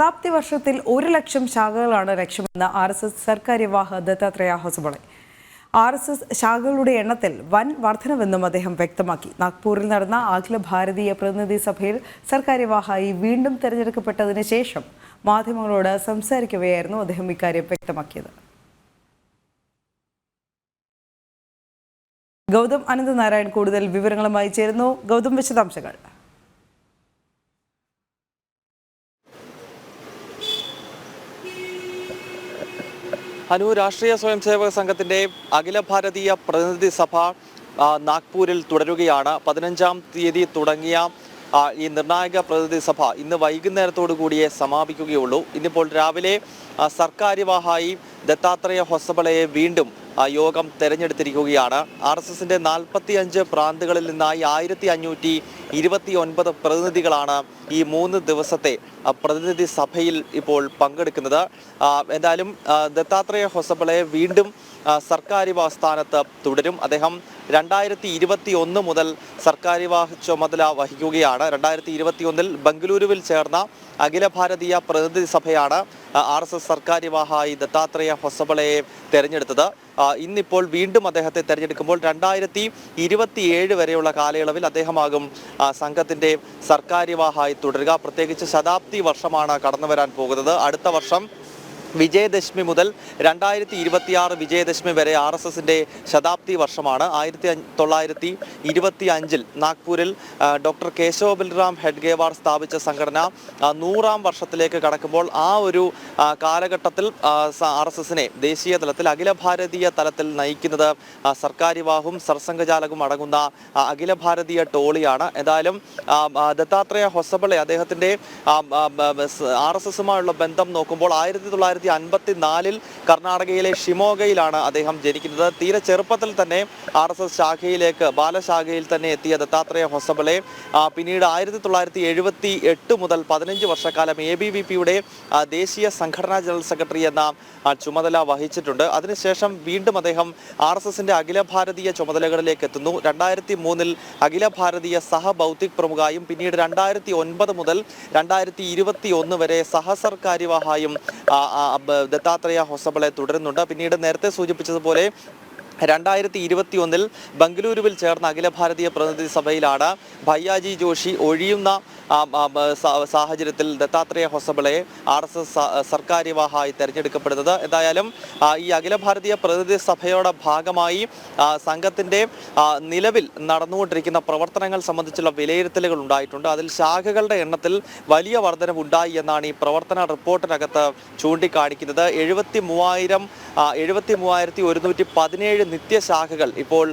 ശതാബ്ദി വർഷത്തിൽ ഒരു ലക്ഷം ശാഖകളാണ് ലക്ഷ്യമെന്ന് ആർ എസ് എസ് സർക്കാര്യവാഹ ദത്താത്രേയ ഹൊസബളെ ആർ എസ് എസ് ശാഖകളുടെ എണ്ണത്തിൽ വൻ വർധനവെന്നും അദ്ദേഹം വ്യക്തമാക്കി. നാഗ്പൂരിൽ നടന്ന അഖില ഭാരതീയ പ്രതിനിധി സഭയിൽ സർക്കാർ സർക്കാര്യവാഹായി വീണ്ടും തെരഞ്ഞെടുക്കപ്പെട്ടതിന് ശേഷം മാധ്യമങ്ങളോട് സംസാരിക്കവെയായിരുന്നു അദ്ദേഹം ഇക്കാര്യം വ്യക്തമാക്കിയത്. ഗൗതം അനന്തനാരായൺ കൂടുതൽ വിവരങ്ങളുമായി ചേരുന്നു. ഗൗതം വിശദാംശങ്ങൾ. അനു രാഷ്ട്രീയ സ്വയംസേവക സംഘത്തിന്റെ അഖില ഭാരതീയ പ്രതിനിധി സഭ നാഗ്പൂരിൽ തുടരുകയാണ്. പതിനഞ്ചാം തീയതി തുടങ്ങിയ ഈ നിർണായക പ്രതിനിധി സഭ ഇന്ന് വൈകുന്നേരത്തോടു കൂടിയേ സമാപിക്കുകയുള്ളൂ. ഇന്നിപ്പോൾ രാവിലെ സർക്കാരിവാഹായി ദത്താത്രേയ ഹൊസബളയെ വീണ്ടും യോഗം തെരഞ്ഞെടുത്തിരിക്കുകയാണ്. ആർ എസ് എസിന്റെ നാൽപ്പത്തി അഞ്ച് പ്രാന്തുകളിൽ നിന്നായി ആയിരത്തി അഞ്ഞൂറ്റി ഇരുപത്തി ഒൻപത് പ്രതിനിധികളാണ് ഈ മൂന്ന് ദിവസത്തെ പ്രതിനിധി സഭയിൽ ഇപ്പോൾ പങ്കെടുക്കുന്നത്. എന്തായാലും ദത്താത്രേയ ഹൊസബിളെ വീണ്ടും സർക്കാർ സർക്കാരിവാഹ സ്ഥാനത്ത് തുടരും. അദ്ദേഹം രണ്ടായിരത്തി ഇരുപത്തി ഒന്ന് മുതൽ സർക്കാരിവാഹ ചുമതല വഹിക്കുകയാണ്. രണ്ടായിരത്തി ഇരുപത്തി ഒന്നിൽ ബംഗളൂരുവിൽ ചേർന്ന അഖില ഭാരതീയ പ്രതിനിധി സഭയാണ് ആർ എസ് എസ് സർക്കാരിവാഹായി ദത്താത്രേയ ഹൊസബളയെ തെരഞ്ഞെടുത്തത്. ഇന്നിപ്പോൾ വീണ്ടും അദ്ദേഹത്തെ തെരഞ്ഞെടുക്കുമ്പോൾ രണ്ടായിരത്തി ഇരുപത്തിയേഴ് വരെയുള്ള കാലയളവിൽ അദ്ദേഹമാകും സംഘത്തിന്റെ സംഘത്തിന്റെ സർക്കാരിവാഹായി തുടരുക. പ്രത്യേകിച്ച് ശതാബ്ദി വർഷമാണ് കടന്നു വരാൻ പോകുന്നത്. അടുത്ത വർഷം വിജയദശമി മുതൽ രണ്ടായിരത്തി ഇരുപത്തിയാറ് വിജയദശമി വരെ ആർ എസ് എസിന്റെ ശതാബ്ദി വർഷമാണ്. ആയിരത്തി തൊള്ളായിരത്തി ഇരുപത്തി അഞ്ചിൽ നാഗ്പൂരിൽ ഡോക്ടർ കേശവ ബൽറാം ഹെഡ്ഗേവാർ സ്ഥാപിച്ച സംഘടന നൂറാം വർഷത്തിലേക്ക് കടക്കുമ്പോൾ ആ ഒരു കാലഘട്ടത്തിൽ ആർ എസ് എസിനെ ദേശീയ തലത്തിൽ അഖില ഭാരതീയ തലത്തിൽ നയിക്കുന്നത് സർക്കാരിവാഹും സർസംഘചാലകും അടങ്ങുന്ന അഖില ഭാരതീയ ടോളിയാണ്. എന്തായാലും ദത്താത്രേയ ഹൊസബളെ അദ്ദേഹത്തിന്റെ ആർ എസ് എസുമായുള്ള ബന്ധം നോക്കുമ്പോൾ ആയിരത്തി തൊള്ളായിരത്തി അൻപത്തി നാലിൽ കർണാടകയിലെ ഷിമോഗയിലാണ് അദ്ദേഹം ജനിക്കുന്നത്. തീരെ ചെറുപ്പത്തിൽ തന്നെ ആർ എസ് എസ് ശാഖയിലേക്ക് ബാലശാഖയിൽ തന്നെ എത്തിയ ദത്താത്രേയ ഹൊസബളെ പിന്നീട് ആയിരത്തി തൊള്ളായിരത്തി എഴുപത്തി എട്ട് മുതൽ പതിനഞ്ച് വർഷക്കാലം എ ബി വി പിയുടെ ദേശീയ സംഘടനാ ജനറൽ സെക്രട്ടറി എന്ന ചുമതല വഹിച്ചിട്ടുണ്ട്. അതിനുശേഷം വീണ്ടും അദ്ദേഹം ആർ എസ് എസിന്റെ അഖില ഭാരതീയ ചുമതലകളിലേക്ക് എത്തുന്നു. രണ്ടായിരത്തി മൂന്നിൽ അഖില ഭാരതീയ സഹ ഭൗതിക് പ്രമുഖായും പിന്നീട് രണ്ടായിരത്തി ഒൻപത് മുതൽ രണ്ടായിരത്തി ഇരുപത്തി ഒന്ന് വരെ സഹസർക്കാരിവാഹായും ദത്താത്രേയ ഹൊസബളെ തുടരുന്നുണ്ട്. പിന്നീട് നേരത്തെ സൂചിപ്പിച്ചതുപോലെ രണ്ടായിരത്തി ഇരുപത്തി ഒന്നിൽ ബംഗളൂരുവിൽ ചേർന്ന അഖില ഭാരതീയ പ്രതിനിധി സഭയിലാണ് ഭയ്യാജി ജോഷി ഒഴിയുന്ന സാഹചര്യത്തിൽ ദത്താത്രേയ ഹൊസബിളയെ ആർ എസ് എസ് സർക്കാര്യവാഹായി തെരഞ്ഞെടുക്കപ്പെടുന്നത്. എന്തായാലും ഈ അഖില ഭാരതീയ പ്രതിനിധി സഭയുടെ ഭാഗമായി സംഘത്തിന്റെ നിലവിൽ നടന്നുകൊണ്ടിരിക്കുന്ന പ്രവർത്തനങ്ങൾ സംബന്ധിച്ചുള്ള വിലയിരുത്തലുകൾ ഉണ്ടായിട്ടുണ്ട്. അതിൽ ശാഖകളുടെ എണ്ണത്തിൽ വലിയ വർധനവ് ഉണ്ടായി എന്നാണ് ഈ പ്രവർത്തന റിപ്പോർട്ടിനകത്ത് ചൂണ്ടിക്കാണിക്കുന്നത്. എഴുപത്തി മൂവായിരം എഴുപത്തി മൂവായിരത്തി ഒരുന്നൂറ്റി പതിനേഴ് നിത്യശാഖകൾ ഇപ്പോൾ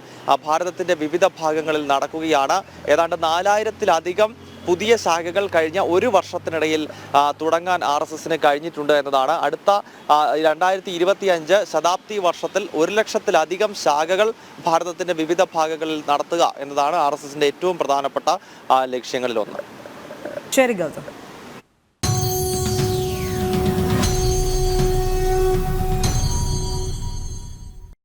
ഭാരതത്തിന്റെ വിവിധ ഭാഗങ്ങളിൽ നടക്കുകയാണ്. ഏതാണ്ട് നാലായിരത്തിലധികം പുതിയ ശാഖകൾ കഴിഞ്ഞ ഒരു വർഷത്തിനിടയിൽ തുടങ്ങാൻ ആർ എസ് എസിന് കഴിഞ്ഞിട്ടുണ്ട് എന്നതാണ്. അടുത്ത രണ്ടായിരത്തി ഇരുപത്തി അഞ്ച് ശതാബ്ദി വർഷത്തിൽ ഒരു ലക്ഷത്തിലധികം ശാഖകൾ ഭാരതത്തിന്റെ വിവിധ ഭാഗങ്ങളിൽ നടത്തുക എന്നതാണ് ആർ എസ് എസിന്റെ ഏറ്റവും പ്രധാനപ്പെട്ട ലക്ഷ്യങ്ങളിലൊന്ന്. ശരി ഗൗതം.